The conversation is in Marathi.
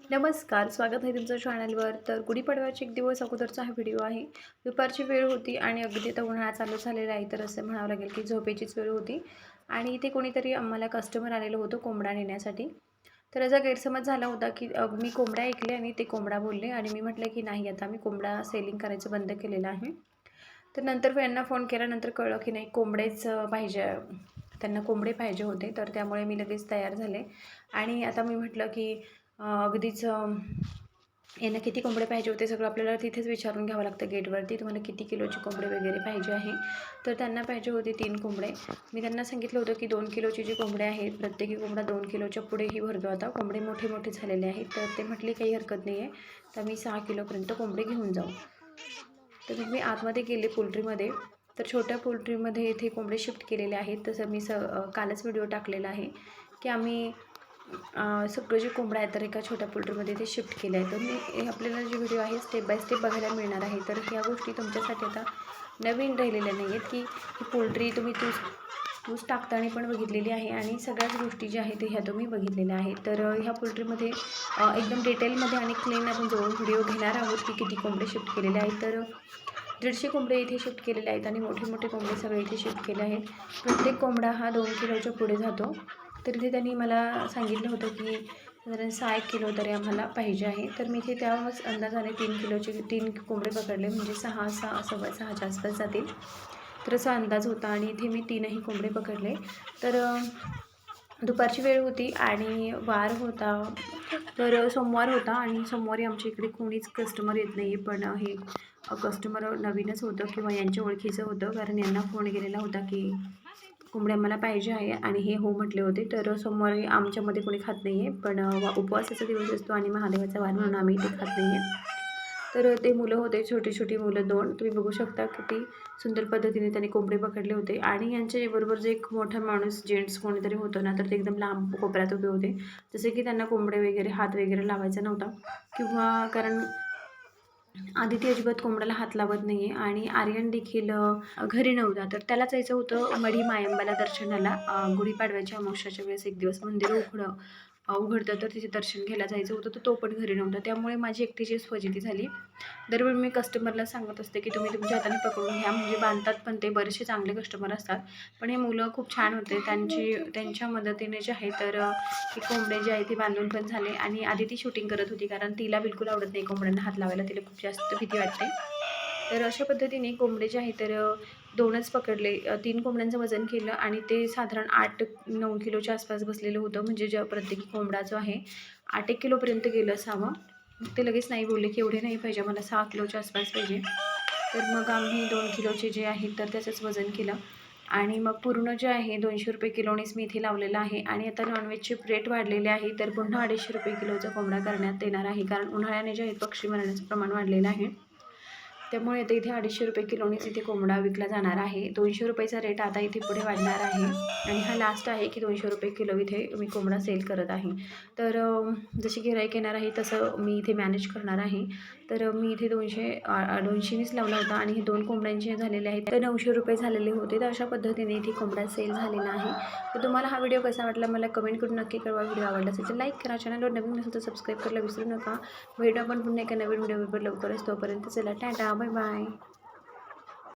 नमस्कार स्वागत आहे तुमचं चॅनलवर तर गुढीपाडव्याचे एक दिवस अगोदरचा हा व्हिडिओ आहे. दुपारची वेळ होती आणि अगदी तर उन्हाळा चालू झालेला आहे तर असं म्हणावं लागेल की झोपेचीच वेळ होती. आणि इथे कोणीतरी आम्हाला कस्टमर आलेलं होतं कोंबडा नेण्यासाठी. तर याचा गैरसमज झाला होता की मी कोंबड्या ऐकले आणि ते कोंबडा बोलले आणि मी म्हटलं की नाही आता मी कोंबडा सेलिंग करायचं बंद केलेलं आहे. तर नंतर यांना फोन केल्यानंतर कळलं की नाही कोंबडेच पाहिजे त्यांना कोंबडे पाहिजे होते. तर त्यामुळे मी लगेच तयार झाले. आणि आता मी म्हटलं की अगदीच यांना किती कोंबडे पाहिजे होते सगळं आपल्याला तिथेच विचारून घ्यावं लागतं गेटवरती. तुम्हाला किती किलोचे कोंबडे वगैरे पाहिजे आहे? तर त्यांना पाहिजे होते तीन कोंबडे. मी त्यांना सांगितलं होतं की दोन किलोचे जे कोंबडे आहेत प्रत्येकी कोंबडा दोन किलोच्या पुढेही भरतो. आता कोंबडे मोठे मोठे झालेले आहेत तर ते म्हटले काही हरकत नाही आहे तर मी सहा किलोपर्यंत कोंबडे घेऊन जाऊ. तर मी आतमध्ये गेले पोल्ट्रीमध्ये. तर छोट्या पोल्ट्रीमध्ये इथे कोंबडे शिफ्ट केलेले आहेत. तसं मी स कालच व्हिडिओ टाकलेला आहे की आम्ही सगळं जे कोंबडा आहे तर एका छोट्या पोल्ट्रीमध्ये ते शिफ्ट केलं आहे तर मी हे आपल्याला जे व्हिडिओ आहे स्टेप बाय स्टेप बघायला मिळणार आहे. तर ह्या गोष्टी तुमच्यासाठी आता नवीन राहिलेल्या नाही आहेत की ही पोल्ट्री तुम्ही तूस तूस टाकताना पण बघितलेली आहे आणि सगळ्याच गोष्टी ज्या आहेत ह्या तुम्ही बघितलेल्या आहेत. तर ह्या पोल्ट्रीमध्ये एकदम डिटेलमध्ये आणि क्लीन आपण जवळ व्हिडिओ घेणार आहोत की किती कोंबडे शिफ्ट केलेले आहेत. तर दीडशे कोंबडे इथे शिफ्ट केलेले आहेत आणि मोठे मोठे कोंबडे सगळे इथे शिफ्ट केले आहेत. प्रत्येक कोंबडा हा दोन किलोच्या पुढे जातो. तर इथे त्यांनी मला सांगितलं होतं की साधारण सहा एक किलो तरी आम्हाला पाहिजे आहे. तर मी इथे त्याच अंदाजाने तीन किलोचे तीन कोंबडे पकडले. म्हणजे सहा सहा सव्वा सहाच्या आसपास जातील. तर असा अंदाज होता आणि इथे मी तीनही कोंबडे पकडले. तर दुपारची वेळ होती आणि वार होता. तर सोमवार होता आणि सोमवारी आमच्या इकडे कोणीच कस्टमर येत नाही पण हे कस्टमर नवीनच होतं किंवा यांच्या ओळखीचं होतं. कारण यांना फोन गेलेला होता की कोंबड्या मला पाहिजे आहे आणि हे हो म्हटले होते तर सोमवारी आमच्यामध्ये कोणी खात नाही आहे पण उपवासाचा दिवस असतो आणि महादेवाचा वार म्हणून आम्ही ते खात नाही आहे तर ते मुलं होते छोटी छोटी मुलं दोन. तुम्ही बघू शकता किती सुंदर पद्धतीने त्यांनी कोंबडे पकडले होते. आणि यांच्याबरोबर जे एक मोठा माणूस जेंट्स कोणीतरी होतं ना तर ते एकदम लांब कोपऱ्यात उभे होते. जसे की त्यांना कोंबडे वगैरे हात वगैरे लावायचा नव्हता. किंवा कारण आदिती अजिबात कोंबड्याला हात लावत नाही आहे आणि आर्यन देखील घरी नव्हता. तर त्याला जायचं होतं मढी मायंबाला दर्शनाला. गुढीपाडव्याच्या अमावस्याच्या वेळेस एक दिवस मंदिर उघडं. उघडतं तर तिचे दर्शन घ्यायला जायचं होतं तर तो पण घरी नव्हता. त्यामुळे माझी एकटीचीच फजिती झाली. दरवेळी मी कस्टमरला सांगत असते की तुम्ही तुमच्या हाताने पकडून घ्या म्हणजे बांधतात पण ते बरेचसे चांगले कस्टमर असतात. पण हे मुलं खूप छान होते. त्यांची त्यांच्या मदतीने जे आहे तर ती कोंबडे जे आहे ते बांधून पण झाले. आणि आधी ती शूटिंग करत होती कारण तिला बिलकुल आवडत नाही कोंबड्यांना हात लावायला. तिला खूप जास्त भीती वाटते. तर अशा पद्धतीने कोंबडे जे आहे तर दोनच पकडले. तीन कोंबड्यांचं वजन केलं आणि ते साधारण आठ नऊ किलोच्या आसपास बसलेलं होतं. म्हणजे ज्या प्रत्येकी कोंबडा जो आहे आठ एक किलोपर्यंत गेलं असावं. मग ते लगेच नाही बोलले की एवढे नाही पाहिजे मला सहा किलोच्या आसपास पाहिजे. तर मग आम्ही दोन किलोचे जे आहेत तर त्याचंच वजन केलं. आणि मग पूर्ण जे आहे दोनशे रुपये किलोनेच मी इथे लावलेलं आहे. आणि आता नॉनव्हेजचे रेट वाढलेले आहे तर पुन्हा अडीचशे रुपये किलोचा कोंबडा करण्यात येणार आहे. कारण उन्हाळ्याने जे आहे पक्षी मरण्याचं प्रमाण वाढलेलं आहे. त्यामुळे आता इथे अडीचशे रुपये किलोनेच इथे कोंबडा विकला जाणार आहे. दोनशे रुपयेचा रेट आता इथे पुढे वाढणार आहे. आणि हा लास्ट आहे की दोनशे रुपये किलो इथे मी कोंबडा सेल करत आहे. तर जशी गिराईक येणार आहे तसं मी इथे मॅनेज करणार आहे. तर मी इथे दोनशे दोनशेनीच लावला होता आणि हे दोन कोंबड्यांचे झालेले आहेत. तर नऊशे रुपये झालेले होते. तर अशा पद्धतीने इथे कोंबडा सेल झालेला आहे. तर तुम्हाला हा व्हिडिओ कसा वाटला मला कमेंट करून नक्की कळवा. व्हिडिओ आवडला असेल तर लाईक करा. चॅनलवर नवीन नसेल तर सबस्क्राईब करायला विसरू नका. व्हिडिओ आपण पुन्हा एका नवीन व्हिडिओवर लवकरच तोपर्यंत चला. Tata bye bye